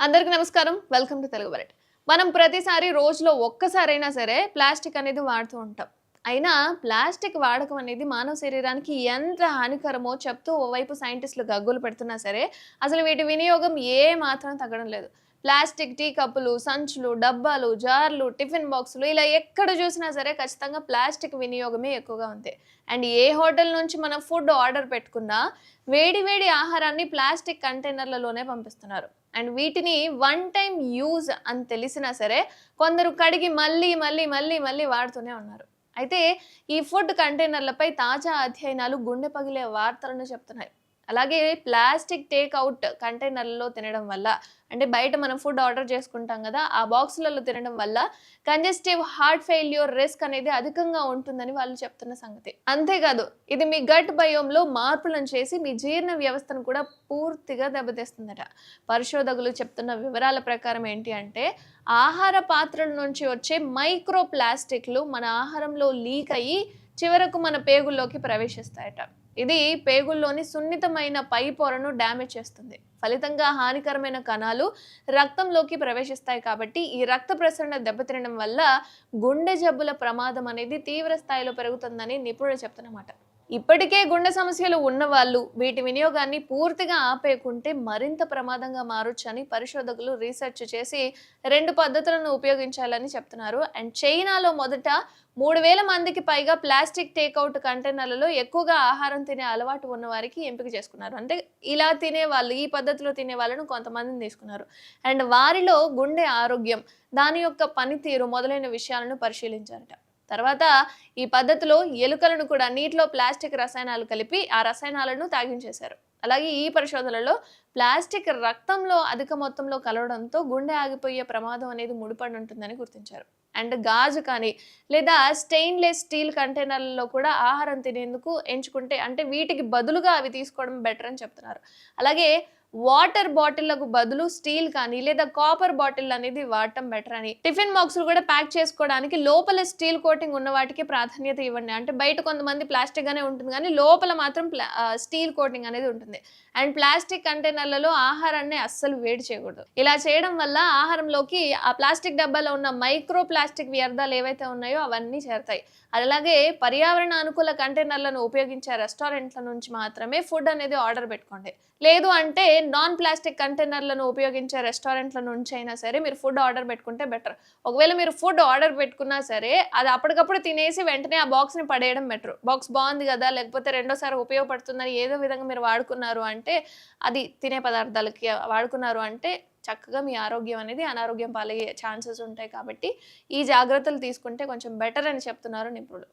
అందరికీ నమస్కారం. Welcome to Telugu బరెట్ మనం ప్రతిసారి రోజులో ఒక్కసారైనా సరే ప్లాస్టిక్ అనేది వాడుతూ ఉంటాం. అయినా ప్లాస్టిక్ వాడకం అనేది మానవ శరీరానికి ఎంత హానికరమో చెప్తూ ఓవైపు సైంటిస్టులు గగ్గులు పెడుతున్నా సరే అసలు వీటి వినియోగం ఏ మాత్రం తగ్గడం లేదు. ప్లాస్టిక్ టీ కప్పులు సంచులు డబ్బాలు జార్లు టిఫిన్ బాక్సులు ఇలా ఎక్కడ చూసినా సరే ఖచ్చితంగా ప్లాస్టిక్ వినియోగమే ఎక్కువగా ఉంది. అండ్ ఏ హోటల్ నుంచి మనం ఫుడ్ ఆర్డర్ పెట్టుకున్నా వేడి వేడి ఆహారాన్ని ప్లాస్టిక్ కంటైనర్లలోనే పంపిస్తున్నారు. అండ్ వీటిని వన్ టైం యూజ్ అని తెలిసినా సరే కొందరు కడిగి మళ్ళీ మళ్ళీ మళ్ళీ మళ్ళీ వాడుతూనే ఉన్నారు. అయితే ఈ ఫుడ్ కంటైనర్లపై తాజా అధ్యయనాలు గుండె పగిలే వార్తలను చెప్తున్నాయి. అలాగే ప్లాస్టిక్ టేక్ అవుట్ కంటైనర్లలో తినడం వల్ల అంటే బయట మనం ఫుడ్ ఆర్డర్ చేసుకుంటాం కదా ఆ బాక్సులలో తినడం వల్ల కంజెస్టివ్ హార్ట్ ఫెయిల్యూర్ రిస్క్ అనేది అధికంగా ఉంటుందని వాళ్ళు చెప్తున్న సంగతి. అంతేకాదు ఇది మీ గట్ బయోంలో మార్పులను చేసి మీ జీర్ణ వ్యవస్థను కూడా పూర్తిగా దెబ్బతీస్తుందట. పరిశోధకులు చెప్తున్న వివరాల ప్రకారం ఏంటి అంటే ఆహార పాత్రల నుంచి వచ్చే మైక్రో ప్లాస్టిక్లు మన ఆహారంలో లీక్ అయ్యి చివరకు మన పేగుల్లోకి ప్రవేశిస్తాయట. ఇది పేగుల్లోని సున్నితమైన పై పొరను డ్యామేజ్ చేస్తుంది. ఫలితంగా హానికరమైన కణాలు రక్తంలోకి ప్రవేశిస్తాయి కాబట్టి ఈ రక్త ప్రసరణ దెబ్బతినడం వల్ల గుండె జబ్బుల ప్రమాదం అనేది తీవ్ర స్థాయిలో పెరుగుతుందని నిపుణులు చెప్తున్నమాట. ఇప్పటికే గుండె సమస్యలు ఉన్నవాళ్ళు వీటి వినియోగాన్ని పూర్తిగా ఆపేయకుంటే మరింత ప్రమాదంగా మారొచ్చని పరిశోధకులు రీసెర్చ్ చేసి రెండు పద్ధతులను ఉపయోగించాలని చెప్తున్నారు. అండ్ చైనాలో మొదట మూడు వేల మందికి పైగా ప్లాస్టిక్ టేక్అవుట్ కంటైనర్లలో ఎక్కువగా ఆహారం తినే అలవాటు ఉన్న వారికి ఎంపిక చేసుకున్నారు. అంటే ఇలా తినే వాళ్ళు ఈ పద్ధతిలో తినే వాళ్ళను కొంతమందిని తీసుకున్నారు. అండ్ వారిలో గుండె ఆరోగ్యం దాని యొక్క పనితీరు మొదలైన విషయాలను పరిశీలించారట. తర్వాత ఈ పద్ధతిలో ఎలుకలను కూడా నీటిలో ప్లాస్టిక్ రసాయనాలు కలిపి ఆ రసాయనాలను తాగించేశారు. అలాగే ఈ పరిశోధనలో ప్లాస్టిక్ రక్తంలో అధిక మొత్తంలో కలవడంతో గుండె ఆగిపోయే ప్రమాదం అనేది ముడిపడి ఉంటుందని గుర్తించారు. అండ్ గాజు కానీ లేదా స్టెయిన్లెస్ స్టీల్ కంటైనర్లలో కూడా ఆహారం తినేందుకు ఎంచుకుంటే అంటే వీటికి బదులుగా అవి తీసుకోవడం బెటర్ అని చెప్తున్నారు. అలాగే వాటర్ బాటిళ్ళకు బదులు స్టీల్ కానీ లేదా కాపర్ బాటిల్ అనేది వాడటం బెటర్ అని. టిఫిన్ బాక్సులు కూడా ప్యాక్ చేసుకోవడానికి లోపల స్టీల్ కోటింగ్ ఉన్న వాటికి ప్రాధాన్యత ఇవ్వండి. అంటే బయట కొంతమంది ప్లాస్టిక్ గానే ఉంటుంది కానీ లోపల మాత్రం స్టీల్ కోటింగ్ అనేది ఉంటుంది. అండ్ ప్లాస్టిక్ కంటైనర్లలో ఆహారాన్ని అస్సలు వేడి చేయకూడదు. ఇలా చేయడం వల్ల ఆహారంలోకి ఆ ప్లాస్టిక్ డబ్బాలో ఉన్న మైక్రో ప్లాస్టిక్ వ్యర్థాలు ఏవైతే ఉన్నాయో అవన్నీ చేరతాయి. అలాగే పర్యావరణ అనుకూల కంటైనర్లను ఉపయోగించే రెస్టారెంట్ల నుంచి మాత్రమే ఫుడ్ అనేది ఆర్డర్ పెట్టుకోండి. లేదు అంటే నాన్ ప్లాస్టిక్ కంటైనర్లను ఉపయోగించే రెస్టారెంట్ల నుంచి అయినా సరే మీరు ఫుడ్ ఆర్డర్ పెట్టుకుంటే బెటర్ ఒకవేళ మీరు ఫుడ్ ఆర్డర్ పెట్టుకున్నా సరే అది అప్పటికప్పుడు తినేసి వెంటనే ఆ బాక్స్ని పడేయడం బెటర్ బాక్స్ బాగుంది కదా లేకపోతే రెండోసారి ఉపయోగపడుతుందని ఏదో విధంగా మీరు వాడుకున్నారు అంటే అది తినే పదార్థాలకి వాడుకున్నారు అంటే చక్కగా మీ ఆరోగ్యం అనేది అనారోగ్యం పాలయ్యే ఛాన్సెస్ ఉంటాయి కాబట్టి ఈ జాగ్రత్తలు తీసుకుంటే కొంచెం బెటర్ అని చెప్తున్నారు నిపుణులు.